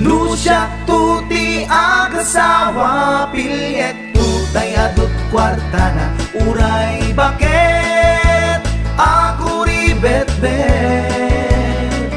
Nusyak tuti agasawa Pilyet tutay adot kwarta na Uray bakit Ako ribet bet.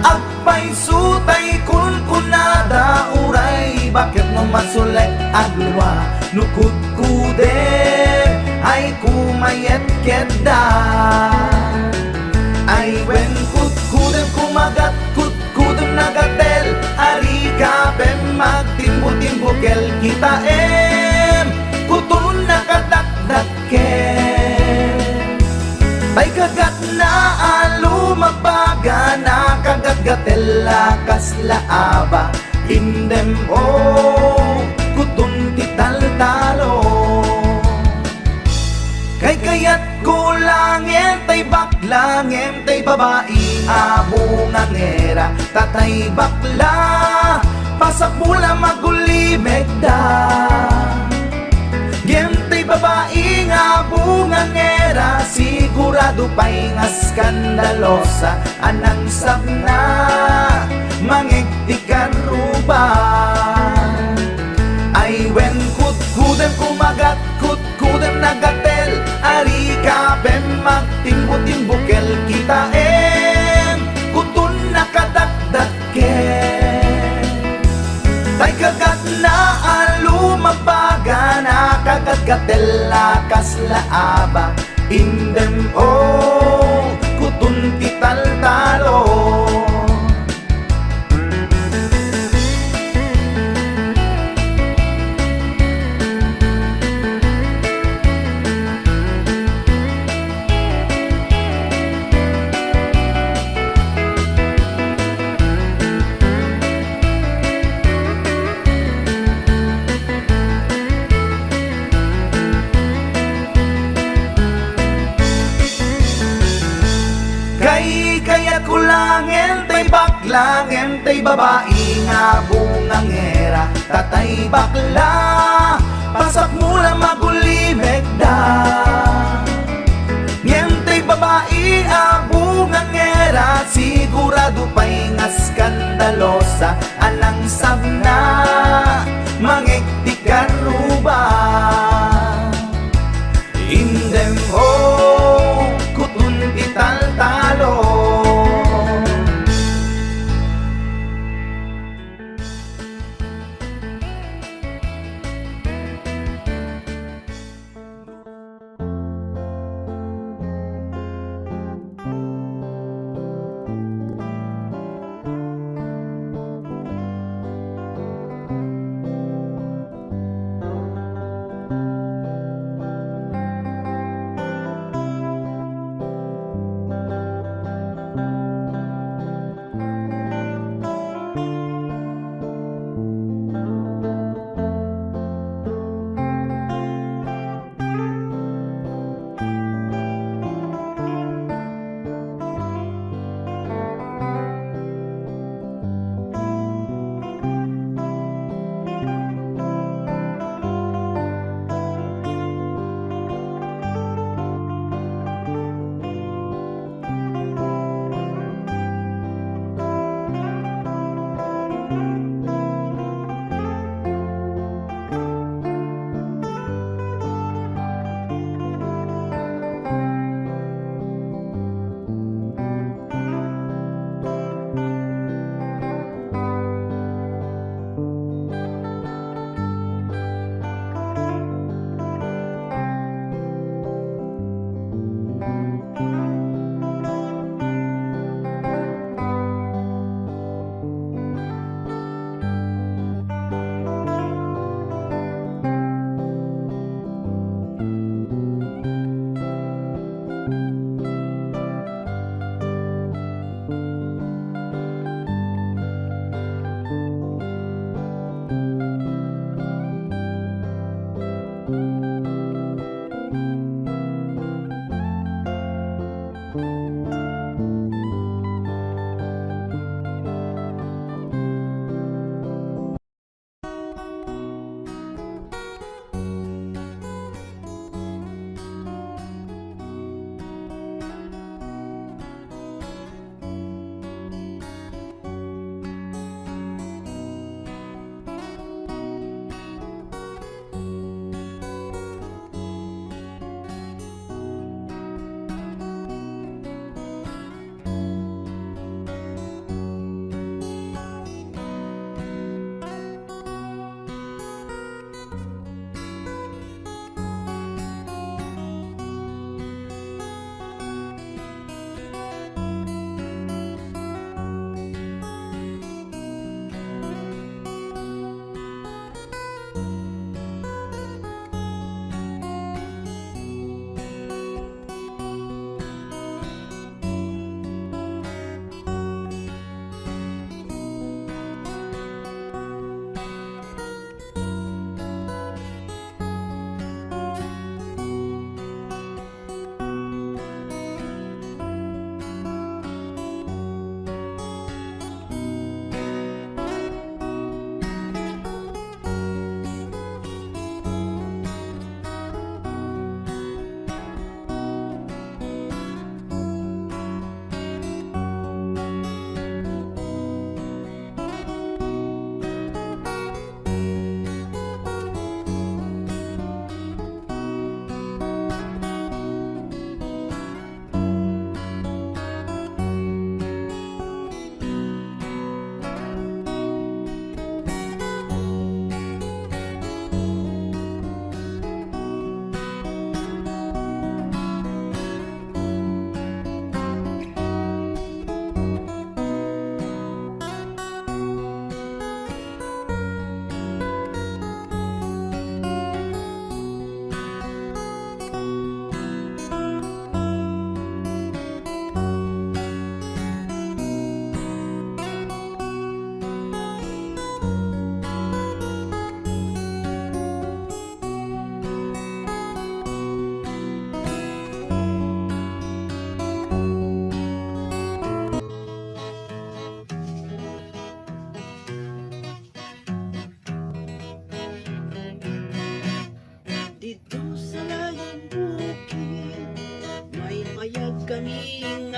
Agpay sutay kun kunada Uray bakit no masulay agluwa Nukut ay kumayet keda ay wen kut kudem kumagat kut kudem nagatel. Ari ka pem magtimbo-timbo kel kita em. Kutun nakadakdak kem Ay kagat na alu magbaga na kagat gatela kasla aba. Indem o tay baklangin tay babae abungang era tatay bakla. Pasak mula maguli megda Gentay babae nga bungang era sigurado pa'y nga skandalosa anang sabna mangigtikan ruban. Ay wen kut kudem kumagat kut kudem nagatel Ari ka bem magtimbo-timbo na kagat gatela kasla aba tay baklangin tay babae nga bungang era Tatay bakla pasak mula maguli megda Ngentay babae abungang era Sigurado pa'y nga skandalosa. Anang sabna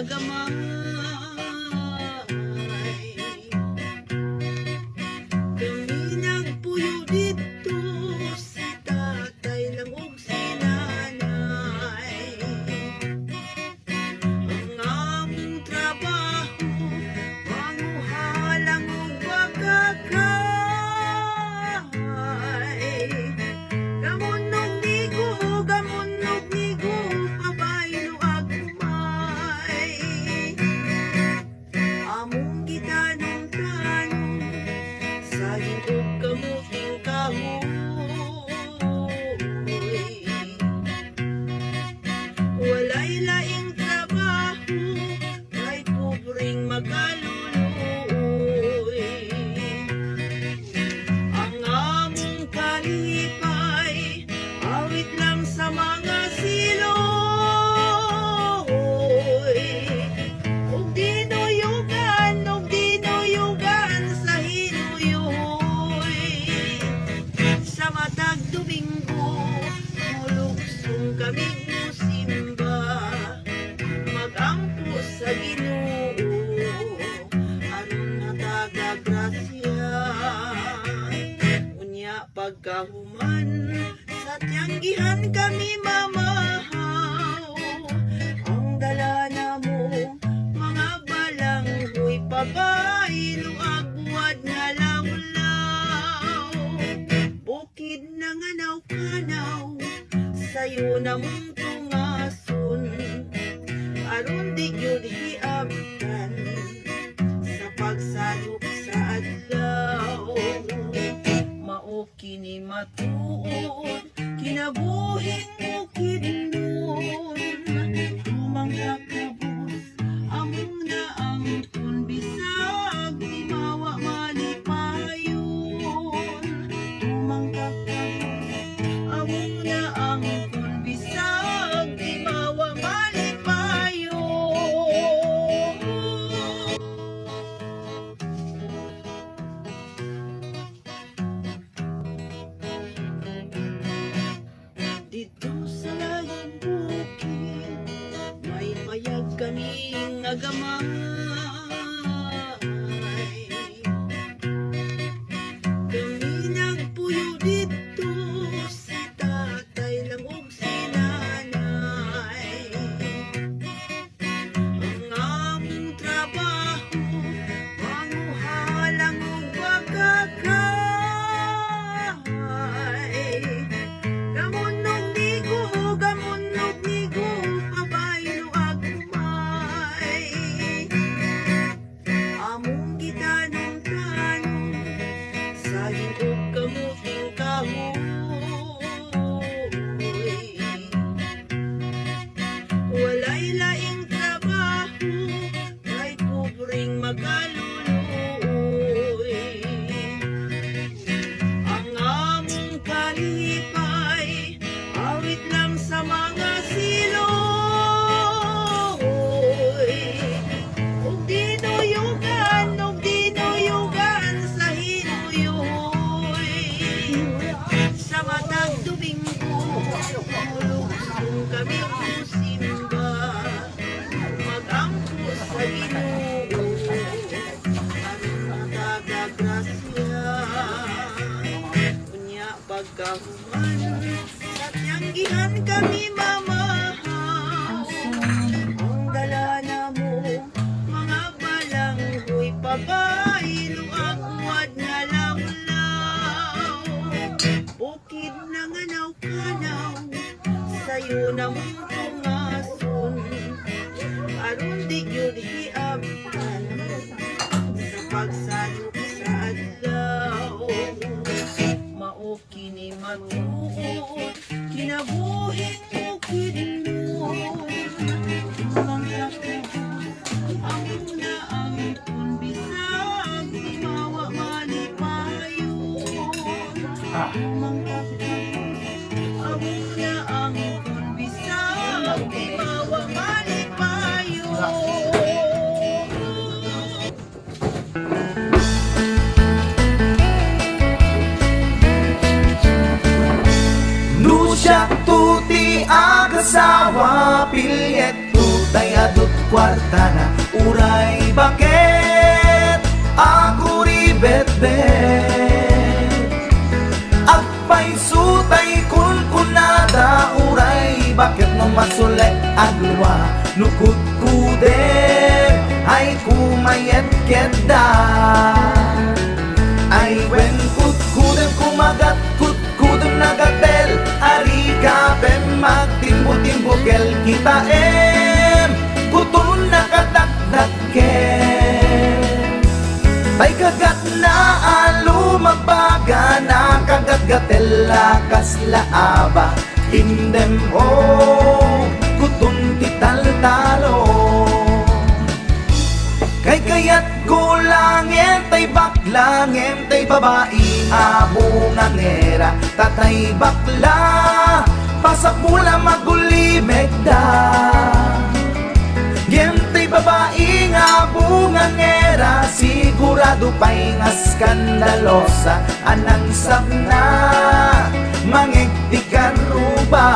agama. kauman Sa tiyanggihan kami mamahaw. Ang dala na mo Mga balang huy pabay Luag buwad nga lawlaw. Bukid na nganaw kanaw Sa'yo na mong kini matuod mo kini asawa Pilyet tutay adut kwarta na Uray bakit? Ako ribet-bet Agpay sutay kulkunada Uray bakit no masulek agwa Nukut kudet Ay kumayet keda. Ay wen kut kudem kumagat kut kudem nagatel Arika magtimbo-timbokel kita em Kutun nakadagdag ken Tay kagat na alumabaga na kagat-gatel lakas laaba Indem o kutun tital talo Kay kayat gulangin tay baklangin tay babae abo nga ngera tatay bakla pasak mula magulimeg da Gentay babae nga bunga ngera Sigurado pa'y nga skandalosa Anang sabna Mangigtikan ruba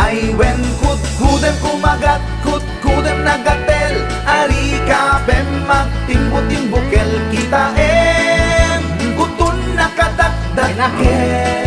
Ay wen kut kudem kumagat kut kudem nagatel Ari ka pem magtimbo-timbukel kita em Kutun nakadagdakel